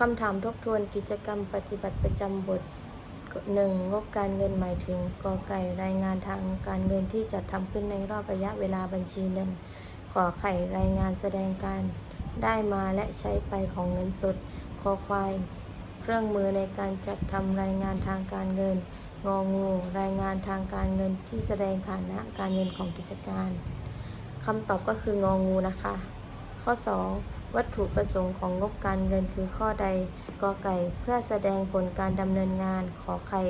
คำถามทบทวนกิจกรรมปฏิบัติประจำบทหนึ่งงบการเงินหมายถึงกอไก่รายงานทางการเงินที่จัดทำขึ้นในรอบระยะเวลาบัญชีเงิน ขอไข่รายงานแสดงการได้มาและใช้ไปของเงินสด คอควาย เครื่องมือในการจัดทำรายงานทางการเงิน งองู รายงานทางการเงินที่แสดงฐานะการเงินของกิจการคำตอบก็คืององูนะคะ ข้อ 2 วัตถุประสงค์ของงบการเงินคือข้อใดกอไก่ เพื่อแสดงผลการดำเนินงาน ขอไข่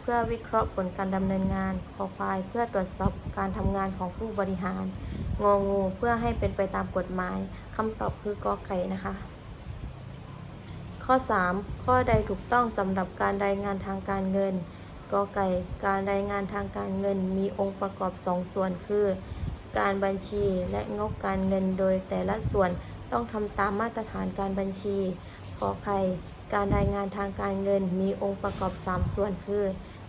เพื่อวิเคราะห์ผลการดำเนินงานคอควาย เพื่อตรวจสอบการทำงานของผู้บริหาร งองูเพื่อให้เป็นไปตามกฎหมายคำตอบคือกอไก่นะคะ ข้อ 3 ข้อใดถูกต้องสำหรับการรายงานทางการเงินกอไก่ การรายงานทางการเงินมีองค์ประกอบ 2 ส่วนคือ การบัญชีและงบการเงินโดยแต่ละส่วน ต้องทำตามมาตรฐานการบัญชี ขอไข่การรายงานทางการเงินมีองค์ประกอบ 3 ส่วนคือ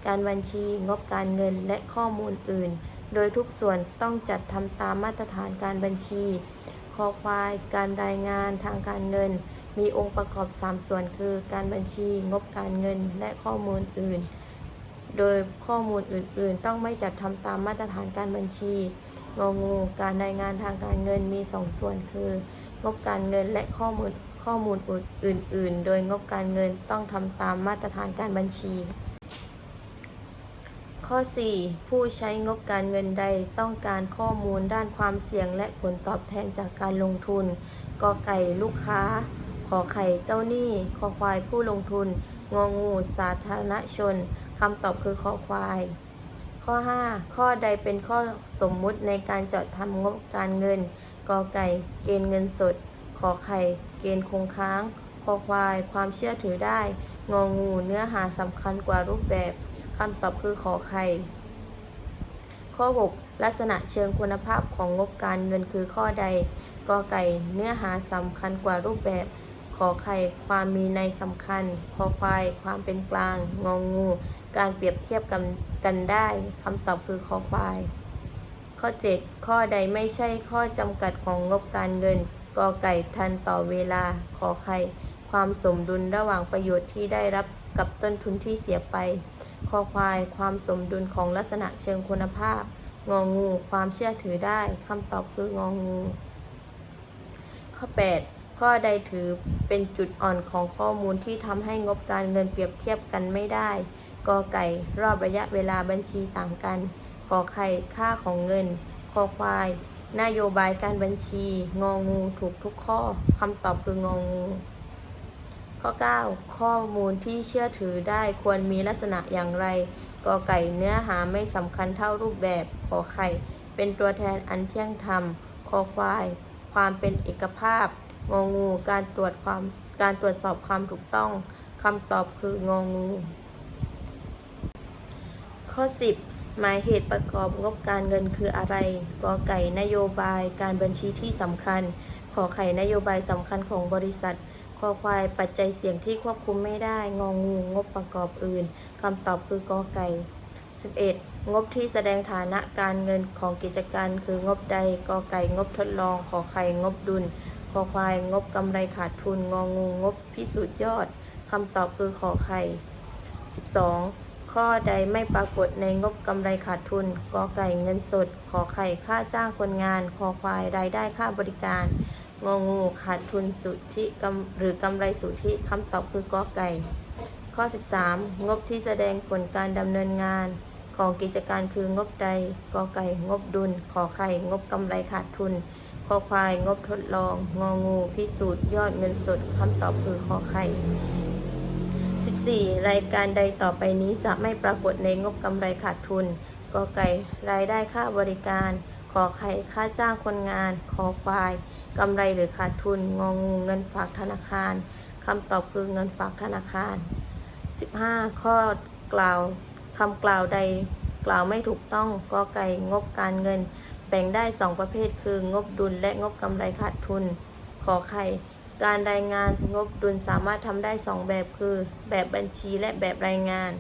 การบัญชีงบการเงินและข้อมูลอื่น โดยทุกส่วนต้องจัดทำตามมาตรฐานการบัญชีคอควาย การรายงานทางการเงิน มีองค์ประกอบ 3 ส่วนคือ การบัญชีงบการเงินและข้อมูลอื่น โดยข้อมูลอื่น ๆ ต้องไม่จัดทำตามมาตรฐานการบัญชีงองู การรายงานทางการเงินมี 2 ส่วนคือ งบการเงินและข้อมูลข้อมูลอื่น ๆ โดยงบการเงินต้องทำตามมาตรฐานการบัญชี ข้อ 4 ผู้ใช้งบการเงินใดต้องการข้อมูลด้านความเสี่ยงและผลตอบแทนจากการลงทุน กอไก่ลูกค้า ขอไข่เจ้าหนี้ คอควายผู้ลงทุน งองูสาธารณชน คำตอบคือคอควาย ข้อ 5 ข้อใดเป็นข้อสมมุติในการจัดทำงบการเงิน กอไก่ เกณฑ์เงินสด ขอไข่ เกณฑ์คงค้าง คอควาย ความเชื่อถือได้ งองู เนื้อหาสำคัญกว่ารูปแบบคำตอบคือขอไข่ ข้อ 6 ลักษณะเชิงคุณภาพของงบการเงินคือข้อใด กอไก่ เนื้อหาสำคัญกว่ารูปแบบ ขอไข่ ความมีในสำคัญ คอควาย ความเป็นกลาง งองู การเปรียบเทียบกันกันได้คำตอบคือคอควาย ข้อ 7 ข้อใดไม่ใช่ข้อจำกัดของงบการเงินกอไก่ทันต่อเวลาขอไข่ความสมดุลระหว่างประโยชน์ที่ได้รับกับต้นทุนที่เสียไป คอควายความสมดุลของลักษณะเชิงคุณภาพ งองู ความเชื่อถือได้คำตอบคืององู ข้อ 8 ข้อใดถือเป็นจุดอ่อนของข้อมูลที่ทำให้งบการเงินเปรียบเทียบกันไม่ได้กอไก่รอบระยะเวลาบัญชีต่างกัน ขอไข่ค่าของเงิน คอควาย นโยบายการบัญชี งองูถูกทุกข้อคำตอบคืององู ข้อ 9 ข้อมูลที่เชื่อถือได้ควรมีลักษณะอย่างไรกอไก่เนื้อหาไม่สำคัญเท่ารูปแบบ ขอไข่ เป็นตัวแทนอันเที่ยงธรรม คอควาย ความเป็นเอกภาพ งองู การตรวจความ การตรวจสอบความถูกต้องคำตอบคืององู ข้อ 10 หมายเหตุประกอบงบการเงินคืออะไร กอไก่นโยบายการบัญชีที่สำคัญ ขอไข่นโยบายสำคัญของบริษัท คอควายปัจจัยเสี่ยงที่ควบคุมไม่ได้ งองูงบประกอบอื่น คำตอบคือกอไก่ 11. งบที่แสดงฐานะการเงินของกิจการ คืองบใด กอไก่งบทดลอง ขอไข่งบดุล คอควายงบกำไรขาดทุน งองูงบพิสูจน์ยอด คำตอบคือขอไข่ 12. ข้อใดไม่ปรากฏในงบกำไรขาดทุนกอไก่เงินสด ขอไข่ค่าจ้างคนงาน คอควายรายได้ค่าบริการงองูขาดทุนสุทธิกำหรือกำไรสุทธิคำตอบคือกอไก่ ข้อ 13 งบที่แสดงผลการดำเนินงาน ของกิจการคืองบใดกอไก่งบดุล ขอไข่งบกำไรขาดทุน คอควายงบทดลอง งองู พิสูจน์ยอดเงินสดคำตอบคือขอไข่ 4. รายการใดต่อไปนี้จะไม่ปรากฏในงบกำไรขาดทุนกอไก่รายได้ค่าบริการ ขอไข่ค่าจ้างคนงานคอควายกำไรหรือขาดทุน งองูเงินฝากธนาคารคำตอบคือเงินฝากธนาคาร 15. ข้อกล่าวคำกล่าวใดกล่าวไม่ถูกต้องกอไก่งบการเงิน แบ่งได้ 2 ประเภทคืองบดุลและงบกำไรขาดทุน ขอไข่ การรายงานงบดุลสามารถทำได้ 2 แบบคือ แบบบัญชีและแบบรายงาน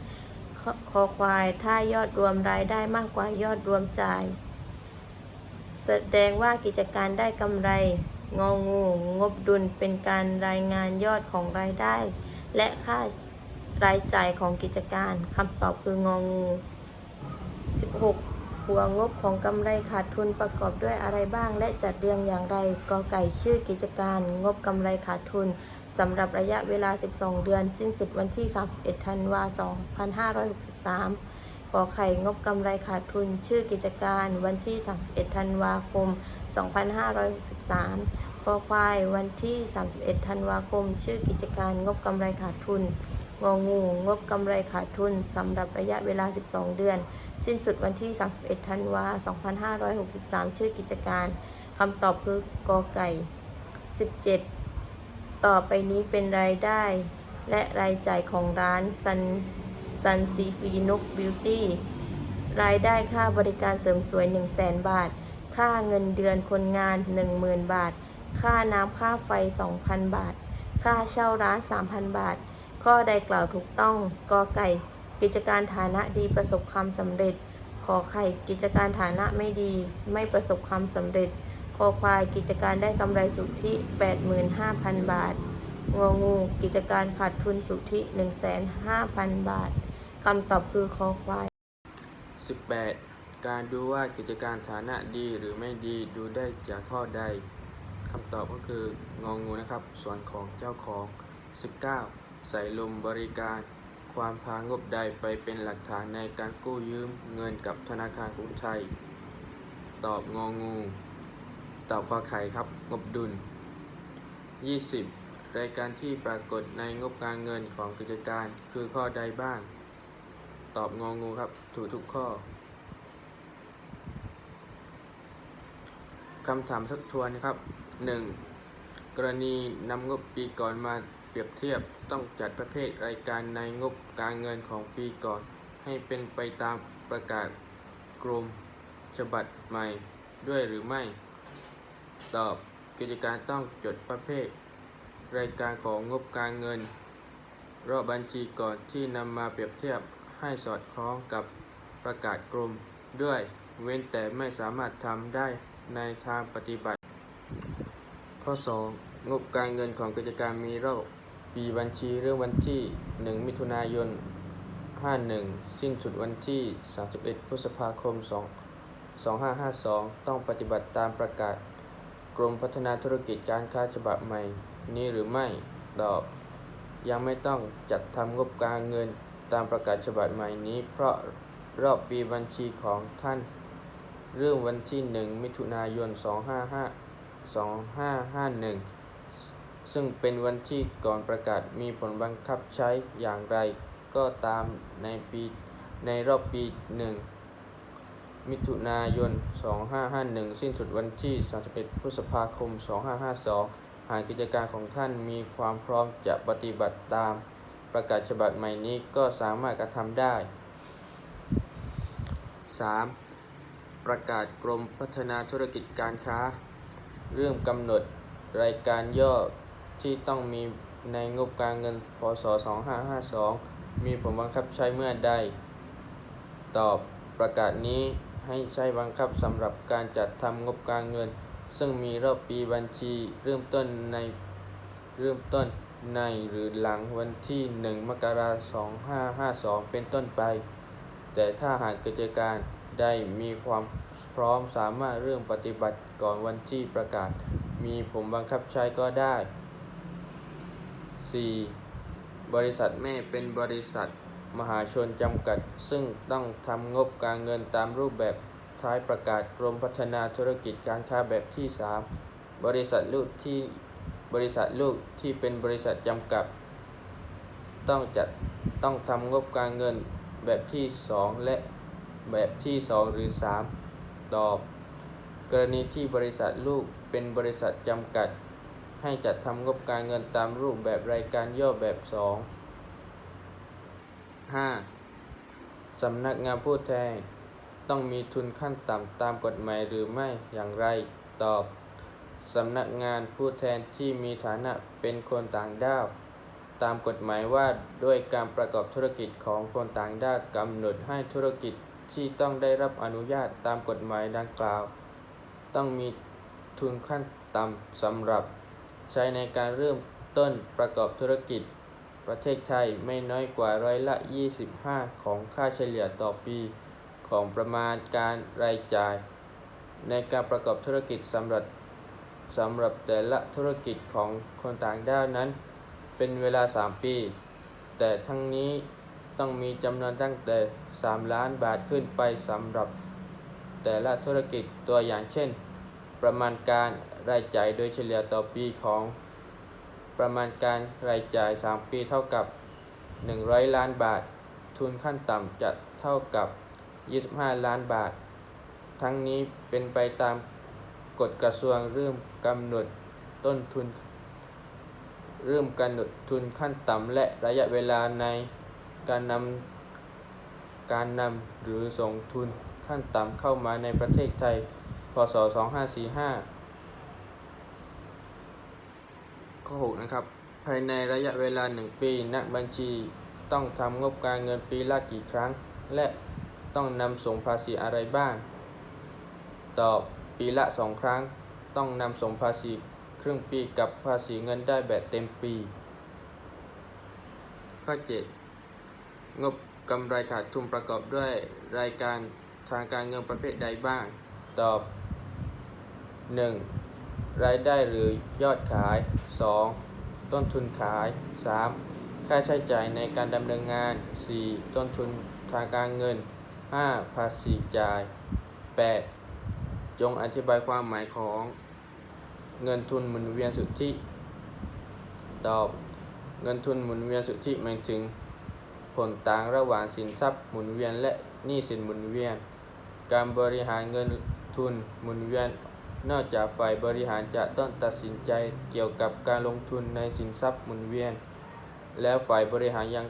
คอควายถ้ายอดรวมรายได้มากกว่ายอดรวมจ่าย แสดงว่ากิจการได้กำไร งองู งบดุลเป็นการรายงานยอดของรายได้ และค่ารายจ่ายของกิจการคำตอบคืององู 16 หัวงบของกำไรขาดทุนประกอบด้วยอะไรบ้าง และจัดเรียงอย่างไรกอไก่ชื่อกิจการ งบกำไรขาดทุนสำหรับระยะเวลา 12 เดือน สิ้นสุดวันที่ 31 ธันวาคม 2563ขอไข่งบกำไรขาดทุน ชื่อกิจการวันที่ 31 ธันวาคม 2563คอควายวันที่ 31 ธันวาคม ชื่อกิจการงบกำไรขาดทุนงองูงบกำไรขาดทุนสำหรับระยะเวลา 12 เดือน สิ้นสุดวันที่ 31 ธันวาคม2563 ชื่อกิจการคำตอบคือกอไก่ 17 ต่อไปนี้เป็นรายได้ และรายจ่ายของร้านซันซันซีฟีนุกบิวตี้รายได้ค่าบริการเสริมสวย 1 0 0 0 0 0 บาท ค่าเงินเดือนคนงาน 10,000 บาท ค่าน้ำค่าไฟ 2,000 บาท ค่าเช่าร้าน 3,000 บาท ข้อใดกล่าวถูกต้องกอไก่ กิจการฐานะดีประสบความสำเร็จ ขอไข่กิจการฐานะไม่ดี ไม่ประสบความสำเร็จ คอควายกิจการได้กำไรสุทธิ 85,000 บาทงองูกิจการขาดทุนสุทธิ105,000 บาทคำตอบคือคอควาย 18. การดูว่ากิจการฐานะดีหรือไม่ดีดูได้จากข้อใดคำตอบก็คืององูนะครับ ส่วนของเจ้าของ 19. ใส่ลมบริการ ความพางบใดไปเป็นหลักฐานในการกู้ยืมเงินกับธนาคารกรุงไทย ตอบงองู ตอบขอไข่ครับ งบดุล 20. รายการที่ปรากฏในงบการเงินของกิจการคือข้อใดบ้าง ตอบงองูครับ ถูกทุกข้อคำถามทบทวนนะครับ 1. กรณีนำงบปีก่อนมา เปรียบเทียบต้องจัดประเภทรายการในงบการเงินของปีก่อน ให้เป็นไปตามประกาศกรมฉบับใหม่ด้วยหรือไม่ ตอบกิจการต้องจดประเภท รายการของงบการเงิน รอบบัญชีก่อนที่นำมาเปรียบเทียบให้สอดคล้องกับประกาศกรมด้วยเว้นแต่ไม่สามารถทำได้ในทางปฏิบัติ ข้อ 2 งบการเงินของกิจการมีรอบ ปีบัญชีเรื่องวันที่ 1 มิถุนายน 51 สิ้นสุดวันที่ 31 พฤษภาคม2 2552 ต้องปฏิบัติตามประกาศ กรมพัฒนาธุรกิจการค้าฉบับใหม่ นี้หรือไม่ ตอบ ยังไม่ต้องจัดทำงบการเงินตามประกาศฉบับใหม่นี้ เพราะรอบปีบัญชีของท่าน เรื่องวันที่ 1 มิถุนายน 255 2551 ซึ่งเป็นวันที่ก่อนประกาศมีผลบังคับใช้อย่างไร ก็ตามในปีในรอบปี 1 มิถุนายน 2551 สิ้นสุดวันที่ 31 พฤษภาคม 2552 หากกิจการของท่านมีความพร้อมจะปฏิบัติตามประกาศฉบับใหม่นี้ก็สามารถกระทำได้ 3. ประกาศกรมพัฒนาธุรกิจการค้า เรื่องกำหนดรายการย่อ ที่ต้องมีในงบการเงินพศ 2552 มีผลบังคับใช้เมื่อใด ตอบประกาศนี้ให้ใช้บังคับสำหรับการจัดทำงบการเงิน ซึ่งมีรอบปีบัญชีเริ่มต้นในเริ่มต้นในหรือหลังวันที่ 1 มกราคม 2552 เป็นต้นไป แต่ถ้าหากกิจการได้มีความพร้อมสามารถเริ่มปฏิบัติก่อนวันที่ประกาศ มีผลบังคับใช้ก็ได้ 4. บริษัทแม่เป็นบริษัทมหาชนจำกัด ซึ่งต้องทำงบการเงินตามรูปแบบท้ายประกาศกรมพัฒนาธุรกิจการค้าแบบที่ 3 บริษัทลูกที่บริษัทลูกที่เป็นบริษัทจำกัด ต้องจัดต้องทำงบการเงินแบบที่ 2 และแบบที่ 2 หรือ 3 ตอบ กรณีที่บริษัทลูกเป็นบริษัทจำกัด ให้จัดทำงบการเงินตามรูปแบบรายการย่อแบบ 2 5. สำนักงานผู้แทน ต้องมีทุนขั้นต่ำตามกฎหมายหรือไม่อย่างไร ตอบ สำนักงานผู้แทนที่มีฐานะเป็นคนต่างด้าว ตามกฎหมายว่าด้วยการประกอบธุรกิจของคนต่างด้าวกำหนดให้ธุรกิจที่ต้องได้รับอนุญาตตามกฎหมายดังกล่าว ต้องมีทุนขั้นต่ำสำหรับ ใช้ในการเริ่มต้นประกอบธุรกิจ ประเทศไทยไม่น้อยกว่าร้อยละ 25 ของค่าเฉลี่ยต่อปีของประมาณการรายจ่าย ในการประกอบธุรกิจสำหรับสำหรับแต่ละธุรกิจของคนต่างด้าวนั้น เป็นเวลา 3 ปี แต่ทั้งนี้ต้องมีจำนวนตั้งแต่ 3 ล้านบาทขึ้นไปสำหรับแต่ละธุรกิจตัวอย่างเช่น ประมาณการรายจ่ายโดยเฉลี่ยต่อปีของประมาณการรายจ่าย 3 ปีเท่ากับ 100 ล้านบาท ทุนขั้นต่ำจะเท่ากับ 25 ล้านบาท ทั้งนี้เป็นไปตามกฎกระทรวงเริ่มกำหนดต้นทุน เริ่มกำหนดทุนขั้นต่ำและระยะเวลาในการนำการนำหรือส่งทุนขั้นต่ำเข้ามาในประเทศไทย พศ 2545 ข้อ 6 นะครับ ภายในระยะเวลา 1 ปี นักบัญชีต้องทำงบการเงินปีละกี่ครั้ง และต้องนำส่งภาษีอะไรบ้าง ตอบปีละ 2 ครั้ง ต้องนำส่งภาษีครึ่งปีกับภาษีเงินได้แบบเต็มปี ข้อ 7 งบกำไรขาดทุนประกอบด้วยรายการทางการเงินประเภทใดบ้าง ตอบ 1. รายได้หรือยอดขาย 2. ต้นทุนขาย 3. ค่าใช้จ่ายในการดำเนินงาน 4. ต้นทุนทางการเงิน 5. ภาษีจ่าย 8. จงอธิบายความหมายของเงินทุนหมุนเวียนสุทธิ ตอบ เงินทุนหมุนเวียนสุทธิหมายถึง ผลต่างระหว่างสินทรัพย์หมุนเวียนและหนี้สินหมุนเวียน การบริหารเงินทุนหมุนเวียน นอกจากฝ่ายบริหารจะต้องตัดสินใจเกี่ยวกับการลงทุนในสินทรัพย์หมุนเวียน แล้วฝ่ายบริหารยัง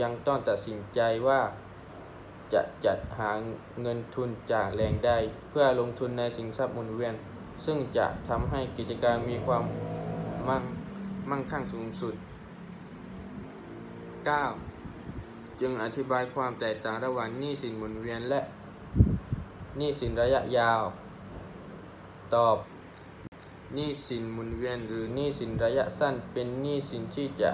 ยังต้องตัดสินใจว่า จะจัดหาเงินทุนจากแหล่งใดเพื่อลงทุนในสินทรัพย์หมุนเวียน ซึ่งจะทำให้กิจการมีความมั่งมั่งคั่งสูงสุด 9. จึงอธิบายความแตกต่างระหว่างหนี้สินหมุนเวียนและหนี้สินระยะยาว ตอบหนี้สินหมุนเวียนหรือหนี้สินระยะสั้น เป็นหนี้สินที่จะ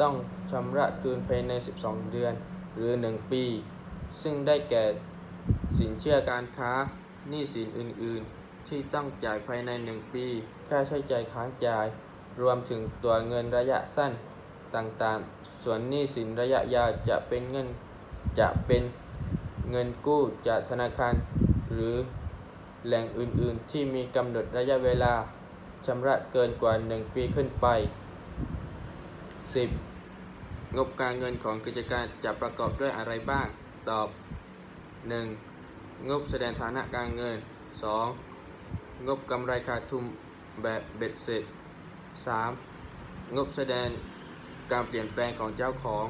ต้องชำระคืนภายใน 12 เดือน หรือ 1 ปี ซึ่งได้แก่สินเชื่อการค้าหนี้สินอื่น ๆ ที่ต้องจ่ายภายใน 1 ปี ค่าใช้จ่ายค้างจ่าย รวมถึงตัวเงินระยะสั้นต่างๆ ส่วนหนี้สินระยะยาวจะเป็นเงินจะเป็นเงินกู้จากธนาคารหรือ แหล่งอื่นๆ ที่มีกำหนดระยะเวลาชำระเกินกว่า 1 ปีขึ้นไป 10. งบการเงินของกิจการจะประกอบด้วยอะไรบ้าง ตอบ 1. งบแสดงฐานะการเงิน 2. งบกำไรขาดทุนแบบเบ็ดเสร็จ 3. งบแสดงการเปลี่ยนแปลงของเจ้าของ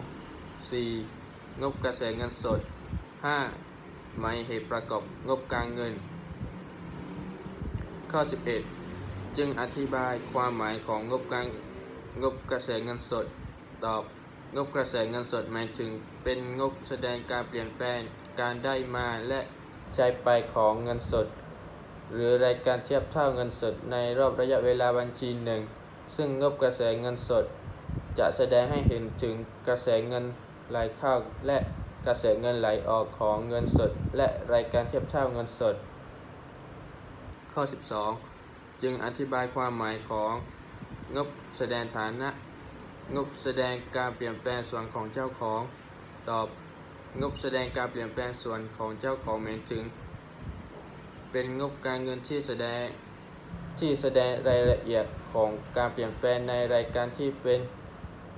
4. งบกระแสเงินสด 5. หมายเหตุประกอบงบการเงิน ข้อ 11 จึงอธิบายความหมายของงบการงบกระแสเงินสด ตอบ งบกระแสเงินสดหมายถึงเป็นงบแสดงการเปลี่ยนแปลงการได้มาและใช้ไปของเงินสด หรือรายการเทียบเท่าเงินสดในรอบระยะเวลาบัญชีหนึ่ง ซึ่งงบกระแสเงินสด จะแสดงให้เห็นถึงกระแสเงินไหลเข้าและกระแสเงินไหลออกของเงินสด และรายการเทียบเท่าเงินสด ข้อ 12 จึงอธิบายความหมายของงบแสดงฐานะ งบแสดงการเปลี่ยนแปลงส่วนของเจ้าของ ตอบงบแสดงการเปลี่ยนแปลงส่วนของเจ้าของหมายถึง เป็นงบการเงินที่แสดงที่แสดงรายละเอียดของการเปลี่ยนแปลงในรายการที่เป็น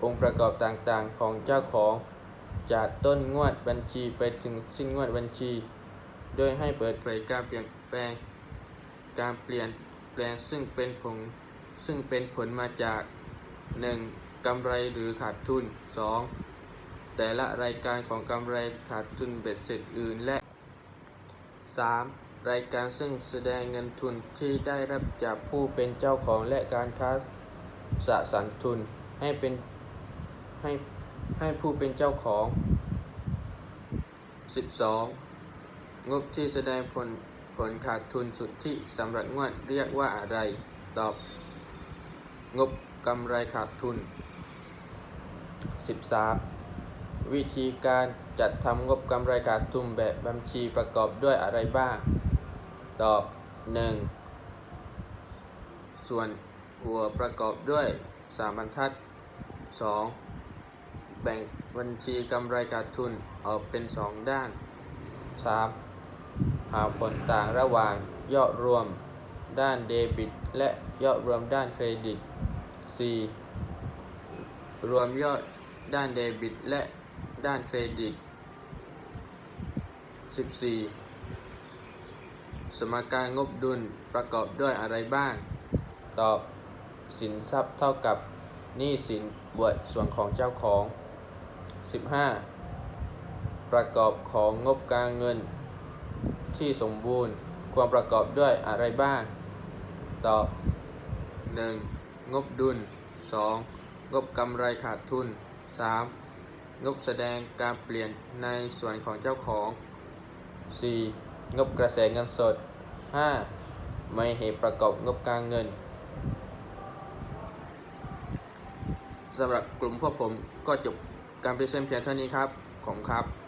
องค์ประกอบต่างๆของเจ้าของ จากต้นงวดบัญชีไปถึงสิ้นงวดบัญชี โดยให้เปิดเผยการเปลี่ยนแปลง การเปลี่ยนแปลงซึ่งเป็นผลซึ่งเป็นผลมาจาก 1. กำไรหรือขาดทุน 2. แต่ละรายการของกำไรขาดทุนเบ็ดเสร็จอื่นและ 3. รายการซึ่งแสดงเงินทุนที่ได้รับจากผู้เป็นเจ้าของและการค้าสะสรรทุนให้เป็นให้ให้ผู้เป็นเจ้าของ 12. งบที่แสดงผล ผลขาดทุนสุทธิสำหรับงวดเรียกว่าอะไร ตอบ งบกำไรขาดทุน 13. วิธีการจัดทำงบกำไรขาดทุนแบบบัญชีประกอบด้วยอะไรบ้าง ตอบ 1. ส่วนหัวประกอบด้วย 3 บรรทัด 2. แบ่งบัญชีกำไรขาดทุนออกเป็น 2 ด้าน 3. หาผลต่างระหว่างยอดรวมด้านเดบิต และยอดรวมด้านเครดิต 4. รวมยอดด้านเดบิต และด้านเครดิต 14. สมการงบดุลประกอบด้วยอะไรบ้าง ตอบสินทรัพย์เท่ากับหนี้สินบวกส่วนของเจ้าของ 15. ประกอบของงบการเงิน ที่สมบูรณ์ควรประกอบด้วยอะไรบ้าง ตอบ 1. งบดุล 2. งบกำไรขาดทุน 3. งบแสดงการเปลี่ยนในส่วนของเจ้าของ 4. งบกระแสเงินสด 5. ไม่เหตุประกอบงบการเงินสำหรับกลุ่มพวกผมก็จบการพรีเซนต์เพียงเท่านี้ครับ ขอบคุณครับ